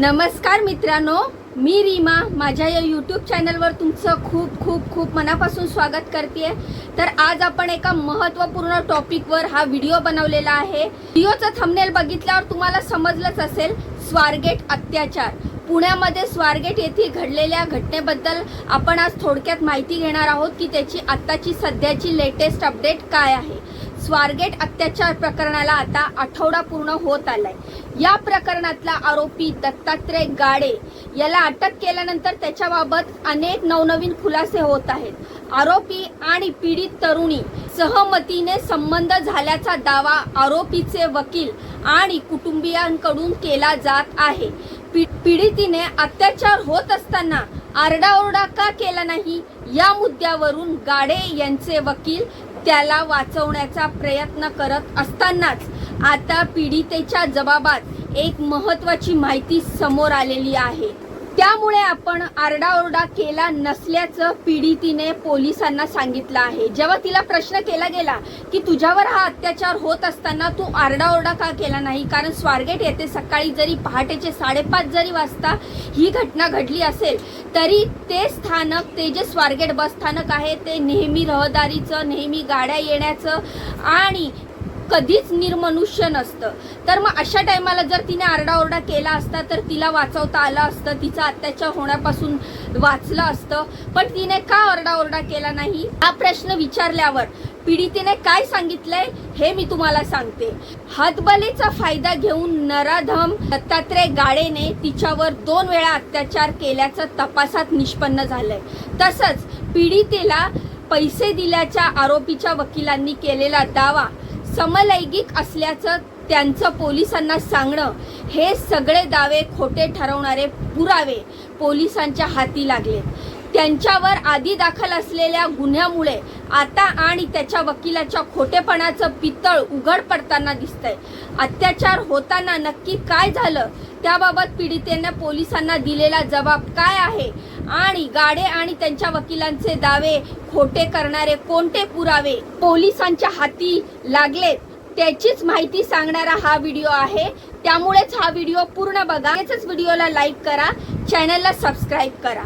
नमस्कार मित्रांनो मी रीमा. माझ्या या यूट्यूब चॅनलवर तुमचं खूप खूप खूप मनापासून स्वागत करते तर आज आपण एका महत्त्वपूर्ण टॉपिकवर हा व्हिडिओ बनवलेला आहे. व्हिडिओचं थंबनेल बघितल्यावर तुम्हाला समजलंच असेल स्वारगेट अत्याचार. पुण्यामध्ये स्वारगेट येथे घडलेल्या घटनेबद्दल आपण आज थोडक्यात माहिती घेणार आहोत की त्याची आत्ताची सध्याची लेटेस्ट अपडेट काय आहे. स्वारगेट अत्याचार प्रकरणाला आता आठवडा पूर्ण होत आलाय. या प्रकरणातला आरोपी दत्तात्रय गाडे याला अटक केल्यानंतर त्याच्याबाबत अनेक नवनवीन खुलासे होत आहेत. आरोपी आणि पीडित तरुणी सहमतीने संबंध झाल्याचा दावा आरोपीचे वकील आणि कुटुंबियांकडून केला जात आहे. पी- पीडितीने अत्याचार होत असताना आरडाओरडा का केला नाही? या मुद्द्यावरून गाडे यांचे वकील त्याला वाचवण्याचा प्रयत्न करत असतानाच आता पीडितेच्या जबाबात एक महत्वाची माहिती समोर आलेली आहे. त्यामुळे आपण आरडाओरडा केला नसल्याचं पीडितीने पोलिसांना सांगितलं आहे. जेव्हा तिला प्रश्न केला गेला की तुझ्यावर हा अत्याचार होत असताना तू आरडाओरडा का केला नाही? कारण स्वारगेट येथे सकाळी जरी पहाटेचे साडेपाच जरी वाजता ही घटना घडली असेल तरी ते स्थानक ते जे स्वारगेट बस स्थानक आहे ते नेहमी रहदारीचं नेहमी गाड्या येण्याचं आणि कधीच निर्मनुष्य नसतं. तर मग अशा टायमाला जर तिने आरडाओरडा केला असता तर तिला वाचवता आलं असतं तिचा अत्याचार होण्यापासून वाचलं असतं. पण तिने का आरडाओरडा केला नाही? हा प्रश्न विचारल्यावर पीडितीने काय सांगितलंय हे मी तुम्हाला सांगते. हातबलेचा फायदा घेऊन नराधम दत्तात्रय गाडेने तिच्यावर दोन वेळा अत्याचार केल्याचं तपासात निष्पन्न झालंय. तसंच पीडितेला पैसे दिल्याच्या आरोपीच्या वकिलांनी केलेला दावा समलैंगिक असल्याचं त्यांचं पोलिसांना सांगणं हे सगळे दावे खोटे ठरवणारे पुरावे पोलिसांच्या हाती लागले. त्यांच्यावर आधी दाखल असलेल्या गुन्ह्यामुळे आता आणि त्याच्या वकिलाच्या खोटेपणाचं पितळ उघड पडताना दिसतंय. अत्याचार होताना नक्की काय झालं? त्याबाबत पीडितेने पोलिसांना दिलेला जबाब काय आहे? आणि गाडे आणि त्यांच्या वकिलांचे दावे खोटे करणारे कोणते पुरावे पोलिसांच्या हाती लागलेत त्याचीच माहिती सांगणारा हा व्हिडिओ आहे. त्यामुळेच हा व्हिडिओ पूर्ण बघा. त्याच व्हिडिओला लाईक करा. चॅनलला सबस्क्राईब करा.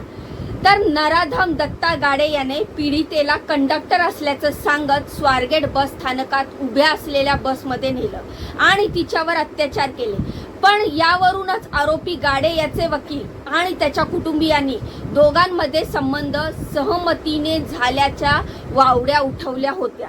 तर नराधम दत्ता गाडे याने पीडितेला कंडक्टर असल्याचं सांगत स्वारगेट बस स्थानकात उभ्या असलेल्या बसमध्ये नेलं आणि तिच्यावर अत्याचार केले. पण यावरूनच आरोपी गाडे याचे वकील आणि त्याच्या कुटुंबियांनी दोघांमध्ये संबंध सहमतीने झाल्याच्या वावड्या उठवल्या होत्या.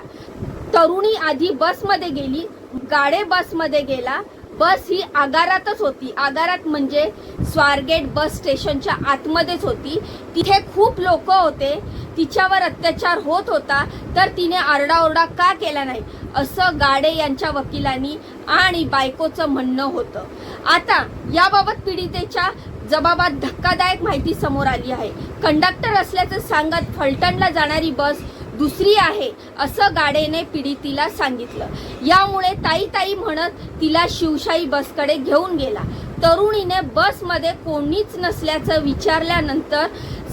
तरुणी आधी बसमध्ये गेली गाडे बसमध्ये गेला बस ही आगारातच होती. आगारात म्हणजे स्वारगेट बस स्टेशनच्या आतमध्येच होती. तिथे खूप लोक होते. तिच्यावर अत्याचार होत होता. तर तिने आरडाओरडा का केला नाही? असं गाडे यांच्या वकिलांनी आणि बायकोचं म्हणणं होतं. आता याबाबत पीडितेच्या जबाबात धक्कादायक माहिती समोर आली आहे. कंडक्टर असल्याचं सांगत फलटणला जाणारी बस दुसरी आहे असं गाडेने पीडितीला सांगितलं. यामुळे ताई ताई म्हणत तिला शिवशाही बसकडे घेऊन गेला. तरुणीने बसमध्ये कोणीच नसल्याचं विचारल्यानंतर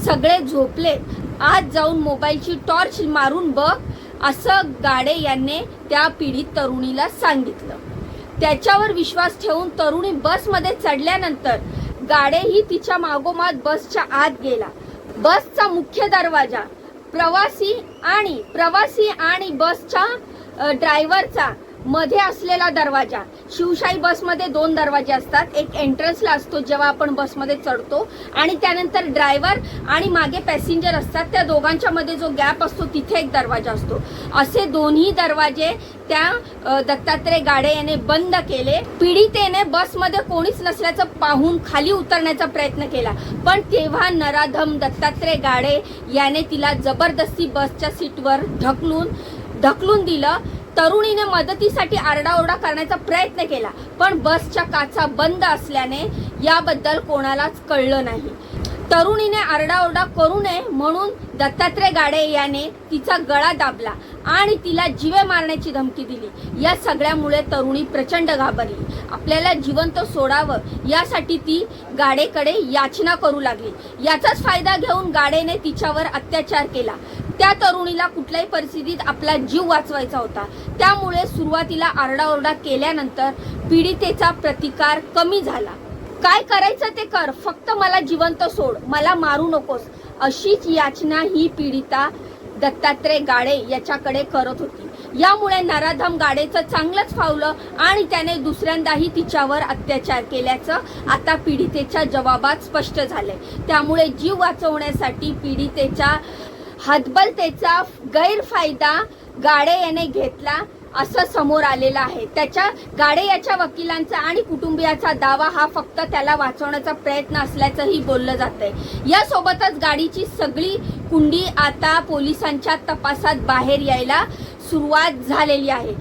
सगळे झोपले. आज जाऊन मोबाईलची टॉर्च मारून बघ असं गाडे यांनी त्या पीडित तरुणीला सांगितलं. त्याच्यावर विश्वास ठेवून तरुणी बसमध्ये चढल्यानंतर गाडेही तिच्या मागोमाग बसच्या आत गेला. बसचा मुख्य दरवाजा प्रवासी आणि प्रवासी आणि बसच्या ड्रायव्हरचा मध्ये असलेला दरवाजा. शिवशाही बसमध्ये दोन दरवाजे असतात. एक एंट्रन्सला असतो जेव्हा आपण बसमध्ये चढतो आणि त्यानंतर ड्रायव्हर आणि मागे पॅसेंजर असतात. त्या दोघांच्या मध्ये जो गॅप असतो तिथे एक दरवाजा असतो. असे दोन्ही दरवाजे त्या दत्तात्रय गाडे याने बंद केले. पीडितेने बसमध्ये कोणीच नसल्याचं पाहून खाली उतरण्याचा प्रयत्न केला. पण तेव्हा नराधम दत्तात्रय गाडे याने तिला जबरदस्ती बसच्या सीटवर ढकलून ढकलून दिलं. तरुणीने मदतीसाठी आरडाओरडा करण्याचा प्रयत्न केला पण बसच्या काचा बंद असल्याने याबद्दल कोणालाच कळलं नाही. तरुणीने आरडाओरडा करू नये म्हणून दत्तात्रय गाडे याने तिचा गळा दाबला आणि तिला जीवे मारण्याची धमकी दिली. या सगळ्यामुळे तरुणी प्रचंड घाबरली. आपल्याला जिवंत सोडावं यासाठी ती गाडेकडे याचना करू लागली. याचाच फायदा घेऊन गाडेने तिच्यावर अत्याचार केला. त्या तरुणीला कुठल्याही परिस्थितीत आपला जीव वाचवायचा होता. त्यामुळे सुरुवातीला आरडाओरडा केल्यानंतर पीडितेचा प्रतिकार कमी झाला. काय करायचं ते कर फक्त मला जिवंत सोड मला मारू नकोस अशीच याचना ही पीडिता दत्तात्रय गाडे याच्याकडे करत होती. यामुळे नराधम गाडेचं चांगलंच फावलं आणि त्याने दुसऱ्यांदाही तिच्यावर अत्याचार केल्याचं आता पीडितेच्या जबाबात स्पष्ट झालंय. त्यामुळे जीव वाचवण्यासाठी पीडितेच्या हतबलतेचा गैरफायदा गाडे याने घेतला असं समोर आलेलं आहे. त्याच्या गाडे याच्या वकिलांचा आणि कुटुंबियाचा दावा हा फक्त त्याला वाचवण्याचा प्रयत्न असल्याचंही बोललं जातंय. यासोबतच गाडीची सगळी कुंडी आता पोलिसांच्या तपासात बाहेर यायला सुरुवात झालेली आहे.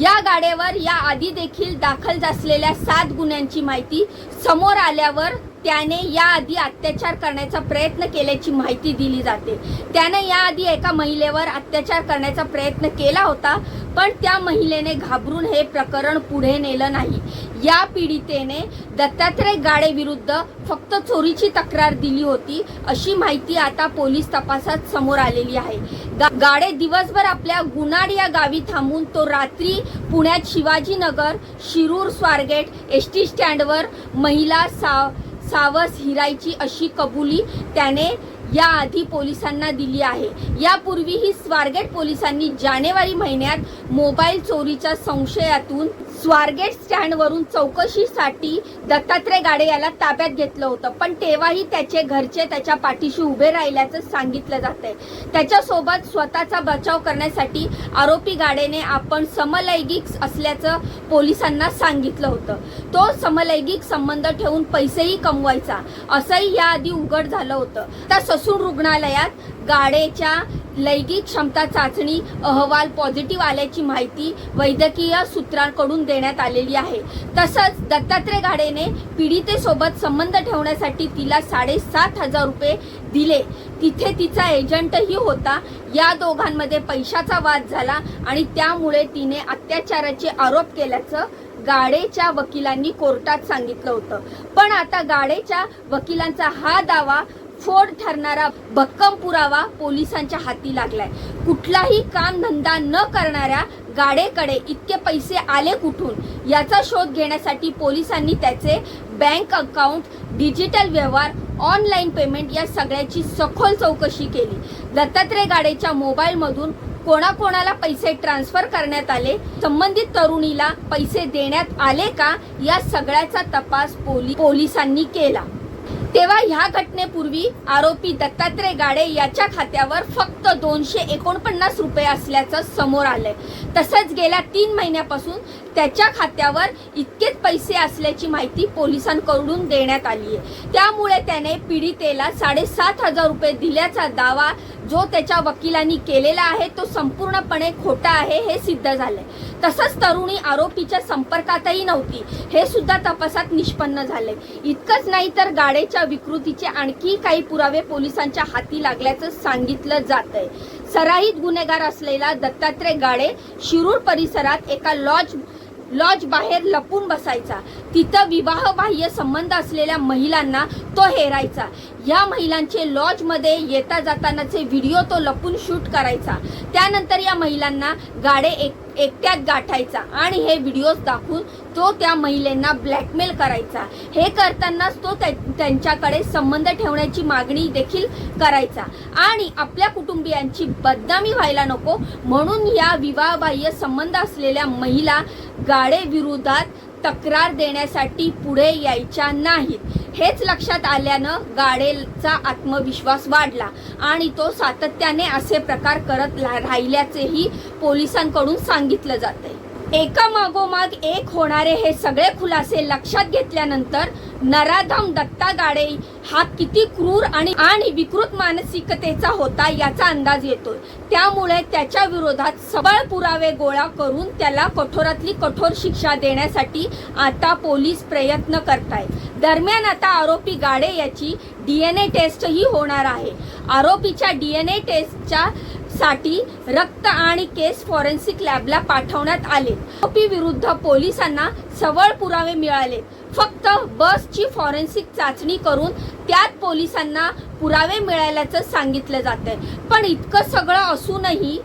या गाड्यावर या आधी देखील दाखल असलेल्या सात गुन्ह्यांची माहिती समोर आल्यावर त्याने याआधी अत्याचार करण्याचा प्रयत्न केल्याची माहिती दिली जाते. त्याने याआधी एका महिलेवर अत्याचार करण्याचा प्रयत्न केला होता पण त्या महिलेने घाबरून हे प्रकरण पुढे नेलं नाही. या पीडितेने दत्तात्रय गाडे विरुद्ध फक्त चोरीची तक्रार दिली होती अशी माहिती आता पोलीस तपासात समोर आलेली आहे. गा- गाडे दिवसभर आपल्या गुनाड या गावी थांबून तो रात्री पुण्यात शिवाजीनगर शिरूर स्वारगेट एस टी स्टँडवर महिला सा सावस हिरायची अशी कबुली त्याने याआधी पोलिसांना दिली आहे. यापूर्वीही स्वारगेट पोलिसांनी जानेवारी महिन्यात मोबाईल चोरीच्या संशयातून स्वारगेट स्टँडवरून चौकशीसाठी दत्तात्रय गाडे याला ताब्यात घेतलं होतं. पण तेव्हाही त्याचे घरचे त्याच्या पाठीशी उभे राहिल्याचं सांगितलं जात आहे त्याच्यासोबत स्वतःचा बचाव करण्यासाठी आरोपी गाडेने आपण समलैंगिक असल्याचं पोलिसांना सांगितलं होतं. तो समलैंगिक संबंध ठेवून पैसेही कमवायचा. असंही याआधी उघड झालं होतं. त्या ससून रुग्णालयात गाडेच्या लैंगिक क्षमता चाचणी अहवाल पॉझिटिव्ह आल्याची माहिती वैद्यकीय सूत्रांकडून देण्यात आलेली आहे. तसंच दत्तात्रय गाडेने पीडितेसोबत संबंध ठेवण्यासाठी तिला साडेसात हजार रुपये दिले. तिथे तिचा एजंटही होता. या दोघांमध्ये पैशाचा वाद झाला आणि त्यामुळे तिने अत्याचाराचे आरोप केल्याचं गाडेच्या वकिलांनी कोर्टात सांगितलं होतं. पण आता गाडेच्या वकिलांचा हा दावा फोड ठरणारा भक्कम पुरावा पोलिसांच्या हाती लागलाय. कुठलाही काम धंदा न करणाऱ्या गाडेकडे इतके पैसे आले कुठून? याचा शोध घेण्यासाठी पोलिसांनी त्याचे बँक अकाउंट डिजिटल व्यवहार ऑनलाईन पेमेंट या सगळ्याची सखोल चौकशी केली. दत्तात्रय गाडेच्या मोबाईलमधून कोणाकोणाला पैसे ट्रान्सफर करण्यात आले? संबंधित तरुणीला पैसे देण्यात आले का? या सगळ्याचा तपास पोली पोलिसांनी केला. तेव्हा ह्या घटनेपूर्वी आरोपी दत्तात्रय गाडे याच्या खात्यावर फक्त दोनशे एकोणपन्नास रुपये असल्याचं समोर आलंय. तसंच गेल्या तीन महिन्यापासून त्याच्या खात्यावर इतकेच पैसे असल्याची माहिती पोलिसांकडून देण्यात आली आहे त्यामुळे त्याने पीडितेला साडेसात हजार रुपये दिल्याचा दावा जो त्याच्या वकिलांनी केलेला आहे तो संपूर्णपणे खोटा आहे हे सिद्ध झालंय. तसंच तरुणी आरोपीच्या संपर्कातही नव्हती. हे सुद्धा तपासात निष्पन्न झाले इतकंच नाही तर गाडेच्या विकृतीचे आणखी काही पुरावे पोलिसांच्या हाती लागल्याचं सांगितलं जात आहे सराईत गुन्हेगार असलेला दत्तात्रय गाडे शिरूर परिसरात एका लॉज लॉज बाहेर लपून बसायचा. तिथं विवाहबाह्य संबंध असलेल्या महिलांना तो हेरायचा. या महिलांचे लॉजमध्ये येता जातानाचे व्हिडिओ तो लपून शूट करायचा. त्यानंतर या महिलांना गाडे एक एकट्यात गाठायचा आणि हे व्हिडिओज दाखवून तो त्या महिलांना ब्लॅकमेल करायचा. हे करतानाच तो त्या- त्यांच्याकडे संबंध ठेवण्याची मागणी देखील करायचा. आणि आपल्या कुटुंबियांची बदनामी व्हायला नको म्हणून या विवाहबाह्य संबंध असलेल्या महिला गाडेविरोधात तक्रार देण्यासाठी पुढे यायच्या नाहीत. हेच लक्षात आल्यानं गाडेचा आत्मविश्वास वाढला आणि तो सातत्याने असे प्रकार करत राहिल्याचेही पोलिसांकडून सांगितलं जाते एकामागोमाग एक होणारे हे सगळे खुलासे लक्षात घेतल्यानंतर नराधम दत्ता गाडे हा किती क्रूर आणि आणि विकृत मानसिकतेचा होता याचा अंदाज येतोय. त्यामुळे त्याच्या विरोधात सबळ पुरावे गोळा करून त्याला कठोरातली कठोर शिक्षा देण्यासाठी आता पोलीस प्रयत्न करतायत. दरम्यान आता आरोपी गाडे याची डीएनए टेस्टही होणार आहे. आरोपीच्या डीएनए टेस्टच्या साठी रक्त आणि केस फॉरेन्सिक लॅबला पाठवण्यात आले. आरोपी विरुद्ध पोलिसांना सबळ पुरावे मिळाले. फक्त बसची फॉरेन्सिक चाचणी करून त्यात पोलिसांना पुरावे मिळाल्याचं सांगितलं जात पण इतकं सगळं असूनही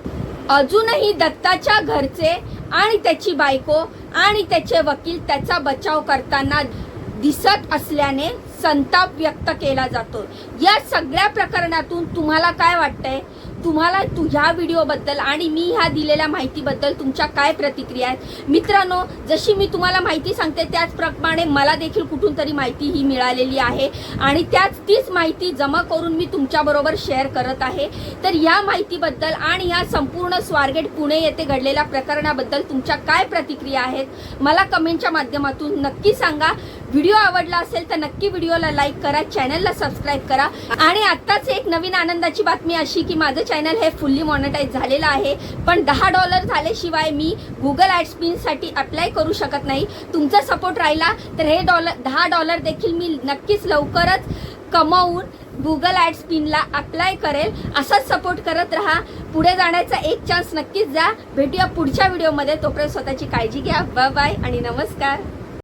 अजूनही दत्ताच्या घरचे आणि त्याची बायको आणि त्याचे वकील त्याचा बचाव करताना दिसत असल्याने संताप व्यक्त केला जातो या सगळ्या प्रकरणातून तुम्हाला काय वाटतंय? तुम्हाला तु ह्या व्हिडिओबद्दल आणि मी ह्या दिलेल्या माहितीबद्दल तुमच्या काय प्रतिक्रिया आहेत? मित्रांनो जशी मी तुम्हाला माहिती सांगते त्याचप्रमाणे मला देखील कुठून तरी माहिती ही मिळालेली आहे. आणि त्याच तीच माहिती जमा करून मी तुमच्याबरोबर शेअर करत आहे. तर ह्या माहितीबद्दल आणि या संपूर्ण स्वारगेट पुणे येथे घडलेल्या प्रकरणाबद्दल तुमच्या काय प्रतिक्रिया आहेत? मला कमेंटच्या माध्यमातून नक्की सांगा. व्हिडिओ आवडला असेल तर नक्की व्हिडिओला लाईक करा चॅनलला सबस्क्राईब करा. आणि आत्ताच एक नवीन आनंदाची बातमी अशी की माझं चॅनल हे फुल्ली मॉनिटाईज झालेलं आहे. पण दहा डॉलर झाल्याशिवाय मी गुगल ॲडस्पिनसाठी अप्लाय करू शकत नाही. तुमचा सपोर्ट राहिला तर हे डॉलर दहा डॉलर देखील मी नक्कीच लवकरच कमावून गुगल ॲड स्पिनला अप्लाय करेल. असाच सपोर्ट करत राहा. पुढे जाण्याचा एक चान्स नक्कीच द्या. भेटूया पुढच्या व्हिडिओमध्ये तोपर्यंत स्वतःची काळजी घ्या. बाय बाय आणि नमस्कार.